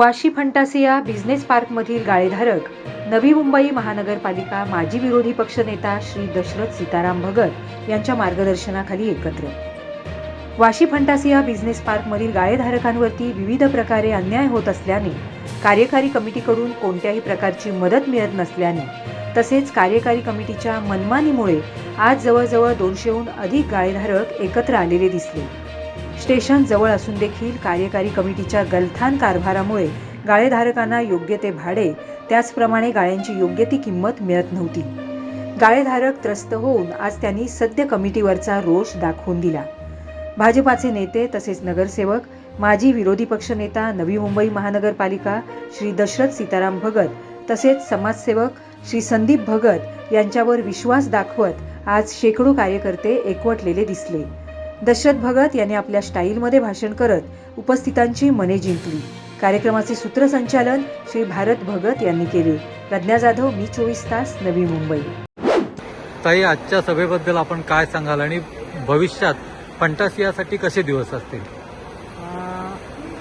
Vashi Fantasia business पार्कमधील गाळेधारक Navi Mumbai महानगरपालिका माजी विरोधी पक्षनेता श्री दशरथ सीताराम भगत यांच्या मार्गदर्शनाखाली एकत्र. वाशी फंटासिया बिझनेस पार्कमधील गाळेधारकांवरती विविध प्रकारे अन्याय होत असल्याने कार्यकारी कमिटीकडून कोणत्याही प्रकारची मदत मिळत नसल्याने तसेच कार्यकारी कमिटीच्या मनमानीमुळे आज जवळजवळ दोनशेहून अधिक गाळेधारक एकत्र आलेले दिसले. स्टेशन जवळ असून देखील कार्यकारी कमिटीच्या गलथान कारभारामुळे गाळेधारकांना योग्य ते भाडे त्याचप्रमाणे गाळ्यांची योग्य ती किंमत मिळत नव्हती. गाळेधारक त्रस्त होऊन आज त्यांनी सद्य कमिटीवरचा रोष दाखवून दिला. भाजपाचे नेते तसेच नगरसेवक माजी विरोधी पक्षनेता नवी मुंबई महानगरपालिका श्री दशरथ सीताराम भगत तसेच समाजसेवक श्री संदीप भगत यांच्यावर विश्वास दाखवत आज शेकडो कार्यकर्ते एकवटलेले दिसले. दशरथ भगत यांनी आपल्या स्टाईलमध्ये भाषण करत उपस्थितांची मने जिंकली. कार्यक्रमाचे सूत्रसंचालन श्री भारत भगत यांनी केले. प्रज्ञा जाधव मी चोवीस तास नवी मुंबई. ताई आजच्या सभेबद्दल आपण काय सांगाल? आणि भविष्यात फंटासियासाठी कसे दिवस असतील?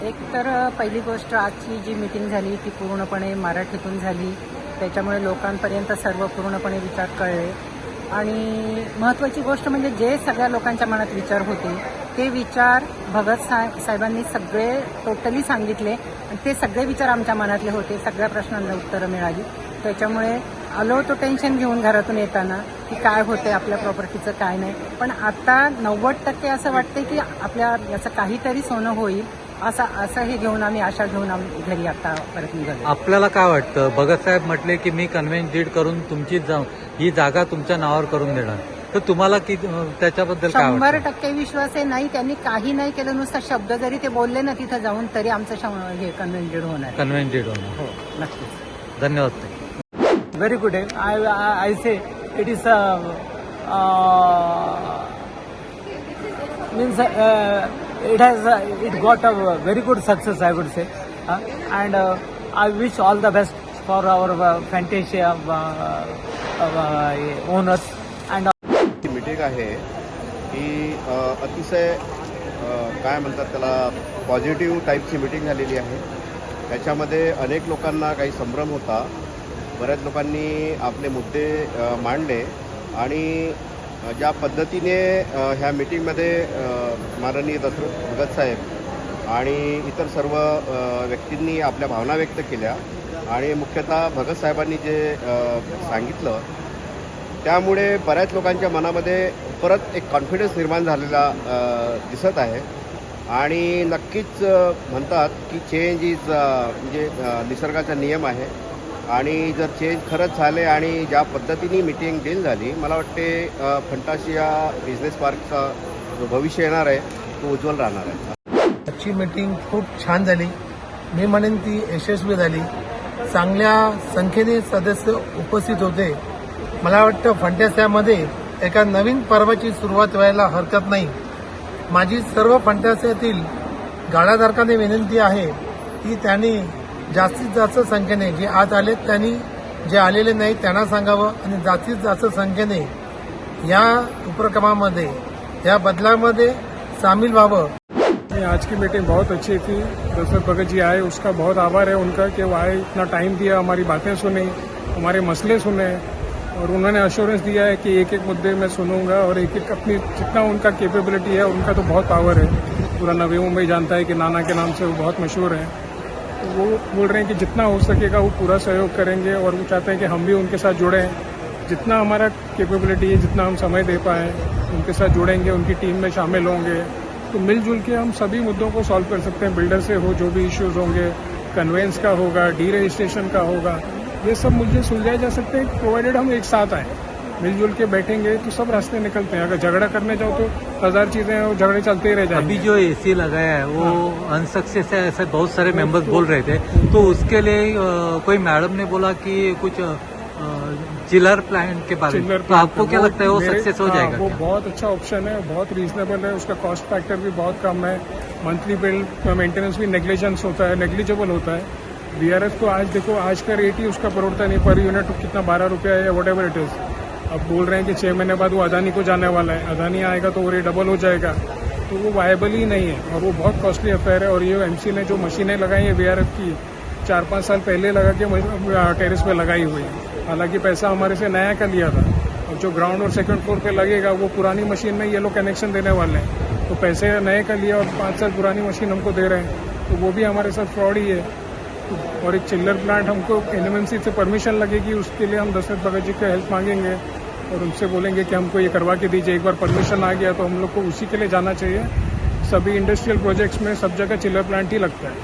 एक तर पहिली गोष्ट आजची जी मीटिंग झाली ती पूर्णपणे मराठीतून झाली. त्याच्यामुळे लोकांपर्यंत सर्व पूर्णपणे विचार कळले. आणि महत्त्वाची गोष्ट म्हणजे जे सगळ्या लोकांच्या मनात विचार होते ते विचार भगत सा साहेबांनी सगळे टोटली सांगितले आणि ते सगळे विचार आमच्या मनातले होते सगळ्या प्रश्नांना उत्तरं मिळाली. त्याच्यामुळे आलो होतो टेन्शन घेऊन घरातून येताना की काय होते आपल्या प्रॉपर्टीचं काय नाही. पण आता नव्वद टक्के असं वाटते की आपल्या याचं काहीतरी सोनं होईल. असं असं हे घेऊन आम्ही आशा घेऊन आम्ही घरी आता परत निघालो. आपल्याला काय वाटतं? भगत साहेब म्हटले की मी कन्व्हेन्स डीड करून तुमची जा- ही जागा तुमच्या नावावर करून देणार. तर तुम्हाला की त्याच्याबद्दल शंभर टक्के विश्वास आहे. नाही त्यांनी काही नाही केलं. नुसता शब्द जरी ते बोलले ना तिथं जाऊन तरी आमचं हे कन्व्हेन्टेड होणार आहे. कन्व्हेन्स डीड होणार. हो नक्कीच. धन्यवाद ताई. Very good. I, I, I say it it has uh, it got a very good success. I would say, uh, and uh, I wish all the best for our uh, Fantasia uh, uh, owners and. ही meeting आहे ही अ, अतिशय अ, काय म्हणतात त्याला positive टाईपची meeting झालेली आहे त्याच्यामध्ये अनेक लोकांना काही संभ्रम होता बऱ्याच लोकांनी आपले मुद्दे अ, मांडले आणि ज्या पद्धतीने ह्या मीटिंगमध्ये माननीय दशरथ भगत साहेब आणि इतर सर्व व्यक्तींनी आपल्या भावना व्यक्त केल्या आणि मुख्यतः भगत साहेबांनी जे सांगितलं त्यामुळे बऱ्याच लोकांच्या मनामध्ये परत एक कॉन्फिडन्स निर्माण झालेला दिसत आहे. आणि नक्कीच म्हणतात की चेंज इज म्हणजे निसर्गाचा नियम आहे. आणि जर चेंज खरंच झाले आणि ज्या पद्धतीने मिटिंग डील झाली मला वाटते अ, फंटाशिया बिझनेस पार्कचा जो भविष्य येणार आहे तो उज्ज्वल राहणार आहे. आजची मीटिंग खूप छान झाली. मी म्हणेन ती यशस्वी झाली. चांगल्या संख्येने सदस्य उपस्थित होते. मला वाटतं फंट्यास्यामध्ये एका नवीन पर्वाची सुरुवात व्हायला हरकत नाही. माझी सर्व फंट्यास्यातील गाळाधारकांनी विनंती आहे की त्यांनी जास्तीत जास्त संख्येने जे आज आलेत त्यांनी जे आलेले नाही त्यांना सांगावं आणि जास्तीत जास्त संख्येने या उपक्रमामध्ये या बदलामध्ये सामील व्हावं. आज की मीटिंग बहुत अच्छी थी. दशरथ भगत जी आए उसका बहुत आभार है उनका कि वो आए इतना टाइम दिया हमारी बातें सुनी हमारे मसले सुने और उन्होंने अश्योरेंस दिया है कि एक एक मुद्दे मैं सुनूंगा और एक एक अपनी जितना उनका कैपेबिलिटी है उनका तो बहुत पावर है. पूरा नवी मुंबई जानता है कि नाना के नाम से वो बहुत मशहूर है। वो बोल रहे हैं कि जितना हो सकेगा वो पूरा सहयोग करेंगे और वो चाहते हैं कि हम भी उनके साथ जुड़ें। जितना हमारा कैपेबिलिटी है, जितना हम समय दे पाएँ उनके साथ जुड़ेंगे, उनकी टीम में शामिल होंगे। तो मिलजुल के हम सभी मुद्दों को सॉल्व कर सकते हैं। बिल्डर से हो, जो भी इश्यूज़ होंगे कन्वेंस का होगा डी रजिस्ट्रेशन का होगा, ये सब मुझे सुलझाए जा सकते हैं प्रोवाइडेड हम एक साथ आए। मिलजुल के बैठेंगे तो सब रास्ते निकलते हैं। अगर झगड़ा करने जाओ तो हज़ार चीज़ें हैं वो झगड़े चलते ही रह जाएँगे। अभी जो एसी लगाया है वो अनसक्सेस है ऐसे बहुत सारे मेंबर्स बोल रहे थे। तो उसके लिए कोई मैडम ने बोला कि कुछ चिलर प्लान के बारे में? तो आपको क्या लगता है वो सक्सेस हो हाँ, जाएगा वो बहुत अच्छा ऑप्शन है बहुत रीजनेबल है। उसका कॉस्ट फैक्टर भी बहुत कम है। मंथली बिल मेंटेनेंस भी नेग्लिजेंस होता है नेग्लिजेबल होता है। बीआरएफ तो आज देखो आज का रेट ही उसका परोड़ता नहीं पर यूनिट कितना बारह रुपया है वट एवर इट इज़ अब बोल रहे हैं कि छः महीने बाद वो अदानी को जाने वाला है। अदानी आएगा तो वो रेट डबल हो जाएगा। तो वो वायबल ही नहीं है और वो बहुत कॉस्टली अफेयर है और ये एमसी ने जो मशीनें लगाई है वीआरएफ की, चार पाँच साल पहले लगा के टेरिस पे लगाई हुई है। हालाँकि पैसा हमारे से नया का लिया था। और जो ग्राउंड और सेकंड फ्लोर पे लगेगा, वो पुरानी मशीन में ये लोग कनेक्शन देने वाले हैं। तो पैसे नए का लिया और पाँच साल पुरानी मशीन हमको दे रहे हैं। तो वो भी हमारे साथ फ्रॉड ही है। और एक चिल्लर प्लांट हमको एनएमएमसी से परमिशन लगेगी, उसके लिए हम दशरथ भगत जी का हेल्प मांगेंगे। और उनसे बोलेंगे कि हमको ये करवा के दीजिए एक बार परमिशन आ गया तो हम लोग को उसी के लिए जाना चाहिए। सभी इंडस्ट्रियल प्रोजेक्ट्स में सब जगह चिल्लर प्लांट ही लगता है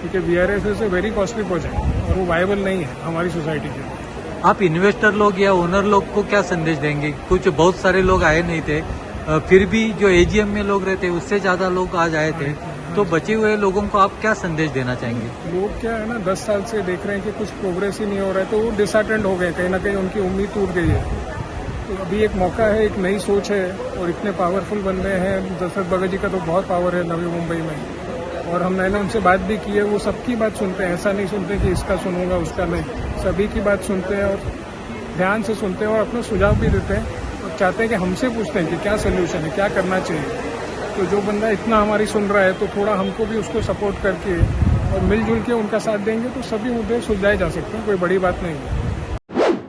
क्योंकि V R S is a very costly project और वो वायबल नहीं है हमारी सोसाइटी के लिए। आप इन्वेस्टर लोग या ओनर लोग को क्या संदेश देंगे? कुछ बहुत सारे लोग आए नहीं थे फिर भी जो एजीएम में लोग रहते उससे ज़्यादा लोग आज आए थे तो बचे हुए लोगों को आप क्या संदेश देना चाहेंगे? लोग क्या है ना दस साल से देख रहे हैं कि कुछ प्रोग्रेस ही नहीं हो रहा है तो वो डिसअटेंड हो गए कहीं ना कहीं उनकी उम्मीद टूट गई है। अभी एक मौका है, एक नई सोच है और इतने पावरफुल बन रहे हैं। दशरथ भगत जी का तो बहुत पावर है नवी मुंबई में। और हम, मैंने उनसे बात भी की है, वो सबकी बात सुनते हैं। ऐसा नहीं सुनते कि इसका सुनूँगा, उसका नहीं। सभी की बात सुनते हैं और ध्यान से सुनते हैं और अपना सुझाव भी देते हैं और चाहते हैं कि हमसे पूछते हैं कि क्या सोल्यूशन है, क्या करना चाहिए। तो जो बंदा इतना हमारी सुन रहा है तो थोड़ा हमको भी उसको सपोर्ट करके और मिलजुल के उनका साथ देंगे तो सभी मुद्दे सुलझाए जा सकते हैं, कोई बड़ी बात नहीं है।